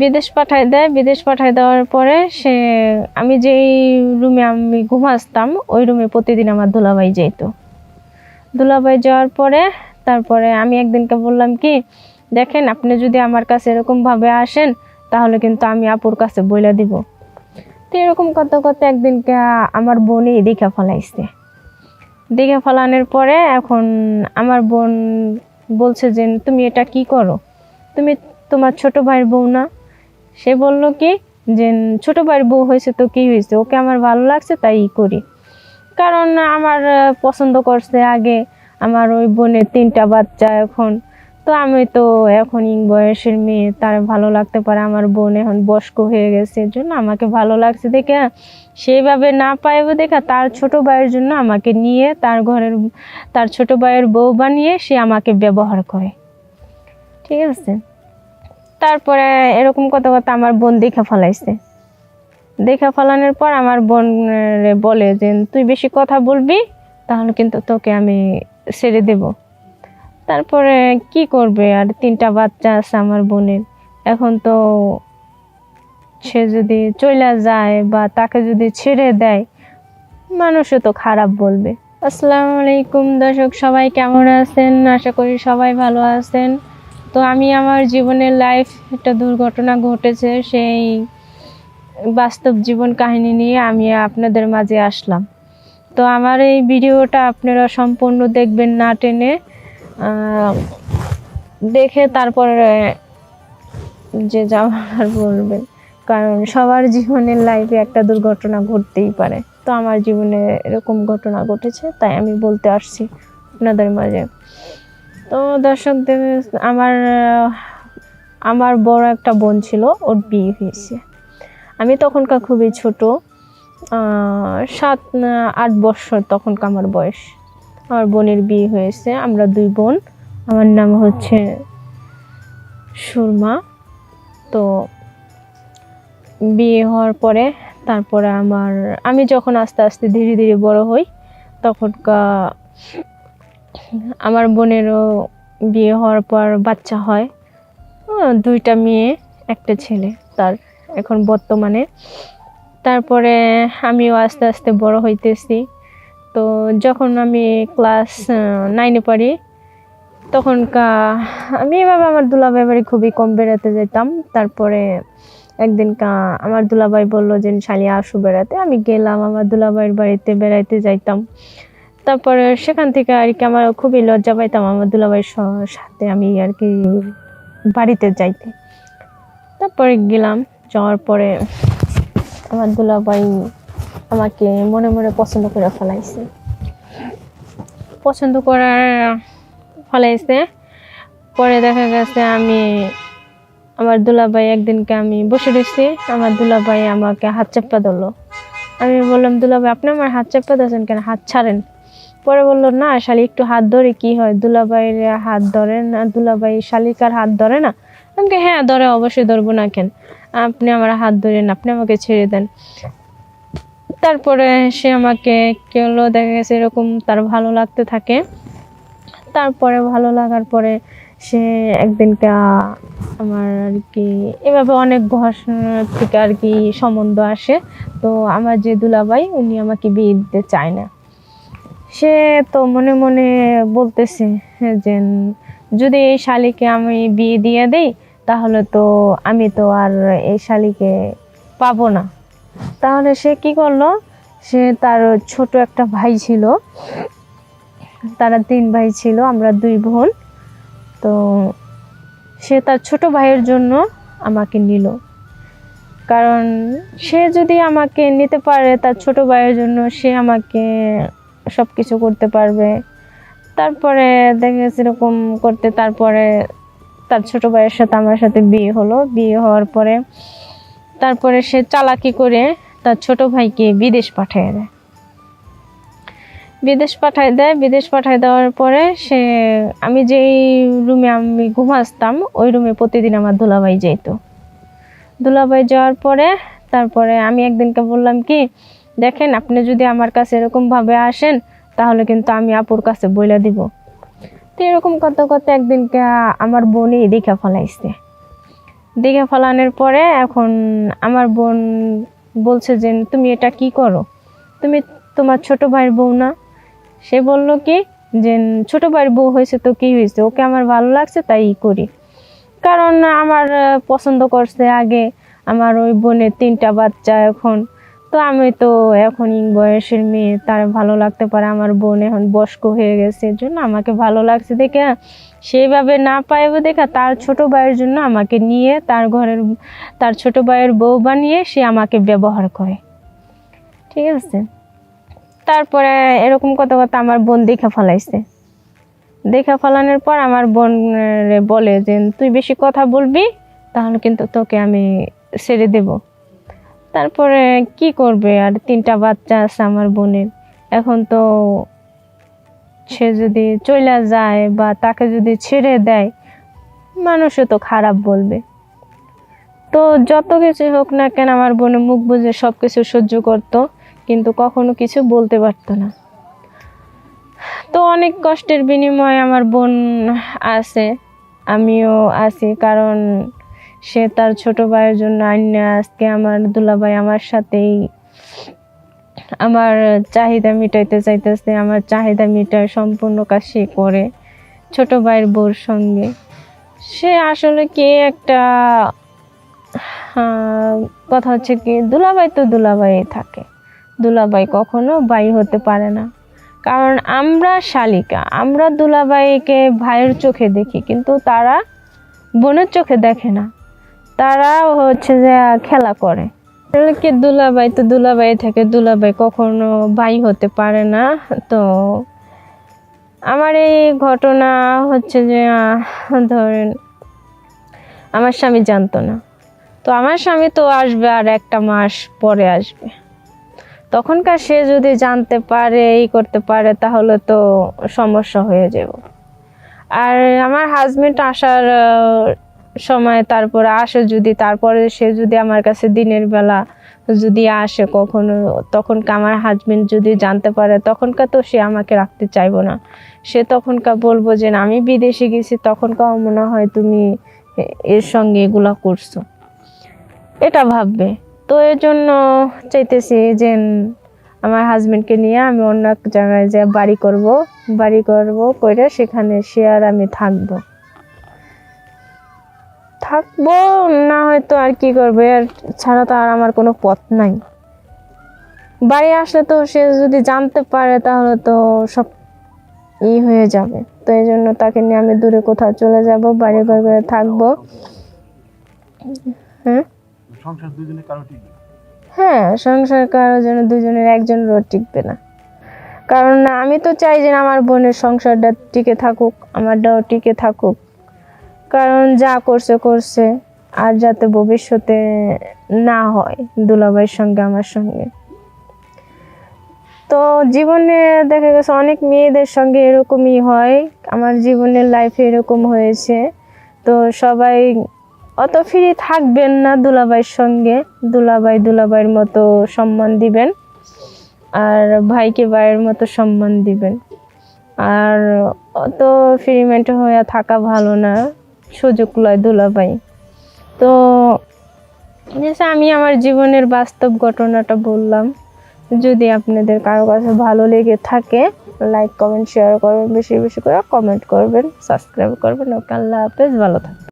বিদেশ পাঠায় দেয়। বিদেশ পাঠায় দেওয়ার পরে সে, আমি যেই রুমে আমি ঘুমাসতাম, ওই রুমে প্রতিদিন আমার দুলাভাই যেত। দুলাভাই যাওয়ার পরে, তারপরে আমি একদিনকে বললাম কি, দেখেন, আপনি যদি আমার কাছে এরকমভাবে আসেন, তাহলে কিন্তু আমি আপুর কাছে বইলা দিব। তো এরকম করতে করতে একদিনকে আমার বোনই দেখা ফেলাইছে। দেখে ফেলানোর পরে এখন আমার বোন বলছে যে, তুমি এটা কি করো? তুমি তোমার ছোট ভাইয়ের বউ না? সে বলল কি, যে ছোট ভাইয়ের বউ হয়েছে তো কি হয়েছে? ওকে আমার ভালো লাগছে, তাই করি। কারণ আমার পছন্দ করছে আগে। আমার ওই বোনের তিনটা বাচ্চা এখন। তো আমি তো এখন ইং বয়সের মেয়ে, তার ভালো লাগতে পারে। আমার বোন এখন বয়স্ক হয়ে গেছে জন্য আমাকে ভালো লাগছে দেখে। সেইভাবে না পাইবো দেখা তার ছোট ভাইয়ের জন্য আমাকে নিয়ে, তার ঘরের, তার ছোট ভাইয়ের বউ বানিয়ে সে আমাকে ব্যবহার করে। ঠিক আছে? তারপরে এরকম কথা কথা আমার বোন দেখা ফেলাইছে। দেখা ফেলানোর পর আমার বোন বলে যে, তুই বেশি কথা বলবি, তাহলে কিন্তু তোকে আমি ছেড়ে দেব। তারপরে কি করবে? আর তিনটা বাচ্চা আছে আমার বোনের। এখন তো সে যদি চলে যায় বা তাকে যদি ছেড়ে দেয়, মানুষও তো খারাপ বলবে। আসসালামু আলাইকুম দর্শক, সবাই কেমন আছেন? আশা করি সবাই ভালো আছেন। তো আমি আমার জীবনের লাইফ একটা দুর্ঘটনা ঘটেছে, সেই বাস্তব জীবন কাহিনী নিয়ে আমি আপনাদের মাঝে আসলাম। তো আমার এই ভিডিওটা আপনারা সম্পূর্ণ দেখবেন না টেনে দেখে তারপরে যে যাওয়ার বলবেন, কারণ সবার জীবনের লাইফে একটা দুর্ঘটনা ঘটতেই পারে। তো আমার জীবনে এরকম ঘটনা ঘটেছে, তাই আমি বলতে আসছি আপনাদের মাঝে। তো দর্শকদের, আমার আমার বড় একটা বোন ছিল, ওর বিয়ে হয়েছে। আমি তখনকার খুবই ছোট সাত, আট বছর তখনকার আমার বয়স। আমার বোনের বিয়ে হয়েছে, আমরা দুই বোন। আমার নাম হচ্ছে সুরমা। তো বিয়ে হওয়ার পরে, তারপরে আমার, আমি যখন আস্তে আস্তে ধীরে ধীরে বড় হই, তখনকার আমার বোনেরও বিয়ে হওয়ার পর বাচ্চা হয়। দুইটা মেয়ে, একটা ছেলে তার এখন বর্তমানে। তারপরে আমিও আস্তে আস্তে বড় হইতেছি। তো যখন আমি ক্লাস নাইনে পড়ি, তখনকার আমি এভাবে আমার দুলাভাই বাড়ি খুবই কম বেড়াতে যেতাম। তারপরে একদিন আমার দুলাভাই বলল যে, শালি, আসু বেড়াতে। আমি গেলাম, আমার দুলাভাইয়ের বাড়িতে বেড়াইতে যাইতাম। তারপরে সেখান থেকে আর কি আমার খুবই লজ্জা পাইতাম আমার দুলাভাইয়ের সাথে আমি আর কি বাড়িতে যাইতে। তারপরে গেলাম, যাওয়ার পরে আমার দুলাভাই আমাকে মনে মনে পছন্দ করে ফেলাইছে। পছন্দ করার ফলাইছে, পরে দেখা গেছে আমি, আমার দুলাভাই একদিনকে আমি বসে রয়েছি আমার দুলাভাই আমাকে হাত চাপ্পা ধরলো। আমি বললাম, দুলাভাই, আপনি আমার হাত চাপ্পা দিয়েছেন কেন? হাত ছাড়েন। পরে বলল, না, শালি, একটু হাত ধরে কি হয়? দুলাভাইয়ের হাত ধরে না? দুলাভাই শালিকার হাত ধরে না? আমাকে হ্যাঁ ধরে, অবশ্যই ধরবো না কেন? আপনি আমার হাত ধরেন আপনি আমাকে ছেড়ে দেন। তারপরে সে আমাকে কেউ দেখা গেছে এরকম তার ভালো লাগতে থাকে। তারপরে ভালো লাগার পরে সে একদিনকে আহ, আমার আর কি এভাবে অনেক ঘর থেকে আর কি সম্বন্ধ আসে। তো আমার যে দুলাভাই উনি আমাকে বিয়ে দিতে চায় না। সে তো মনে মনে বলতেছে যে যদি এই শালিকে আমি বিয়ে দিয়ে দেই তাহলে তো আমি তো আর এই শালিকে পাবো না। তাহলে সে কি করল? সে তার ছোট একটা ভাই ছিল। তারা তিন ভাই ছিল আমরা দুই বোন। তো সে তার ছোট ভাইয়ের জন্য আমাকে নিল। কারণ সে যদি আমাকে নিতে পারে, তার ছোট ভাইয়ের জন্য সে আমাকে সব কিছু করতে পারবে। তারপরে দেখে গেছে এরকম করতে, তারপরে তার ছোট ভাইয়ের সাথে আমার সাথে বিয়ে হলো। বিয়ে হওয়ার পরে, তারপরে সে চালাকি করে তার ছোট ভাইকে বিদেশ পাঠিয়ে দেয়। বিদেশ পাঠায় দেয়। বিদেশ পাঠায় দেওয়ার পরে সে, আমি যেই রুমে আমি ঘুমাসতাম, ওই রুমে প্রতিদিন আমার দুলাভাই যেত দুলাভাই যাওয়ার পরে, তারপরে আমি একদিনকে বললাম কি, দেখেন, আপনি যদি আমার কাছে এরকমভাবে আসেন, তাহলে কিন্তু আমি আপুর কাছে বইলা দিব। তো এরকম করতে করতে একদিনকে আমার বোনই দেখা ফলাইছে। দেখে ফেলানোর পরে এখন আমার বোন বলছে যে, তুমি এটা কি করো? তুমি তোমার ছোট ভাইয়ের বউ না? সে বলল কি, যে ছোট ভাইয়ের বউ হয়েছে তো কি হয়েছে? ওকে আমার ভালো লাগছে, তাই করি। কারণ আমার পছন্দ করছে আগে। আমার ওই বোনের তিনটা বাচ্চা এখন। তো আমি তো এখন ইং বয়সের মেয়ে, তার ভালো লাগতে পারে। আমার বোন এখন বয়স্ক হয়ে গেছে এর জন্য আমাকে ভালো লাগছে দেখে। সেইভাবে না পাইব দেখা তার ছোট ভাইয়ের জন্য আমাকে নিয়ে, তার ঘরের, তার ছোট ভাইয়ের বউ বানিয়ে সে আমাকে ব্যবহার করে। ঠিক আছে? তারপরে এরকম কথা কথা আমার বোন দেখে ফেলাইছে। দেখে ফেলানোর পর আমার বোন বলে যে, তুই বেশি কথা বলবি, তাহলে কিন্তু তোকে আমি ছেড়ে দেব। তারপরে কি করবে? আর তিনটা বাচ্চা আছে আমার বোনের। এখন তো সে যদি চলে যায় বা তাকে যদি ছেড়ে দেয়, মানুষও তো খারাপ বলবে। তো যত কিছু হোক না কেন আমার বোনে মুখ বুঝে সব কিছু সহ্য করতো। কিন্তু কখনো কিছু বলতে পারতো না। তো অনেক কষ্টের বিনিময়ে আমার বোন আছে, আমিও আছি, কারণ সে তার ছোট ভাইয়ের জন্য আন্য আজকে আমার দুলাভাই আমার সাথেই আমার চাহিদা মিটাইতে চাইতেছে, আমার চাহিদা মিটায় সম্পূর্ণ কাজ সে করে ছোট ভাইয়ের বউর সঙ্গে। সে আসলে কি একটা কথা হচ্ছে কি, দুলাভাই তো দুলাভাই থাকে। দুলাভাই কখনো ভাই হতে পারে না। কারণ আমরা শালিকা, আমরা দুলাবাইকে ভাইয়ের চোখে দেখি, কিন্তু তারা বোনের চোখে দেখে না। তারা হচ্ছে যে খেলা করে। কি দুলাভাই তো দুলাভাই থাকে দুলাভাই কখনো ভাই হতে পারে না। তো আমার এই ঘটনা হচ্ছে যে ধরেন আমার স্বামী জানতো না। তো আমার স্বামী তো আসবে আর একটা মাস পরে আসবে। তখনকার সে যদি জানতে পারে এই করতে পারে তাহলে তো সমস্যা হয়ে যাব। আর আমার হাজবেন্ড আসার সময় তারপরে আসে যদি তারপরে সে যদি আমার কাছে দিনের বেলা যদি আসে কখনো তখনকার আমার হাজবেন্ড যদি জানতে পারে তখনকার তো সে আমাকে রাখতে চাইব না। সে তখনকার বলব যে না, আমি বিদেশে গেছি তখনকার মনে হয় তুমি এর সঙ্গে এগুলা করছ। এটা ভাববে। তো এর জন্য চাইতেছি যে আমার হাজব্যান্ডকে নিয়ে আমি অন্য এক জায়গায় যে বাড়ি করব বাড়ি করব করে সেখানে সে আর আমি থাকব। থাকব না হয়তো আর কি করবে আর ছাড়া তো আর আমার কোনো পথ নাই। বাড়ি আসলে তো সে যদি জানতে পারে তাহলে তো সব ই হয়ে যাবে। তো এই জন্য তাকে নিয়ে আমি দূরে কোথাও চলে যাব, বাড়ি ঘর করে থাকব। হ্যাঁ? সংসার দুজনে কারও ঠিক হ্যাঁ সংসার কারোর জন্য দুজনের একজনেরও টিকবে না। কারণ আমি তো চাই যে আমার বোনের সংসারটা টিকে থাকুক, আমারটাও টিকে থাকুক। কারণ যা করছে করছে, আর যাতে ভবিষ্যতে না হয় দুলাভাইয়ের সঙ্গে, আমার সঙ্গে। তো জীবনে দেখা গেছে অনেক মেয়েদের সঙ্গে এরকমই হয়। আমার জীবনের লাইফে এরকম হয়েছে। তো সবাই অত ফ্রি থাকবেন না দুলাভাইয়ের সঙ্গে। দুলাভাই দুলাভাইয়ের মতো সম্মান দিবেন। আর ভাইকে ভাইয়ের মতো সম্মান দিবেন। আর অত ফ্রিমেন্ট হয়ে থাকা ভালো না, সুযোগ লয় দুলাভাই। তো আমি আমার জীবনের বাস্তব ঘটনাটা বললাম। যদি আপনাদের কারও কাছে ভালো লেগে থাকে লাইক কমেন্ট শেয়ার করবেন, বেশি বেশি করে কমেন্ট করবেন সাবস্ক্রাইব করবেন। ওকে, আল্লাহ হাফেজ, ভালো থাকবেন।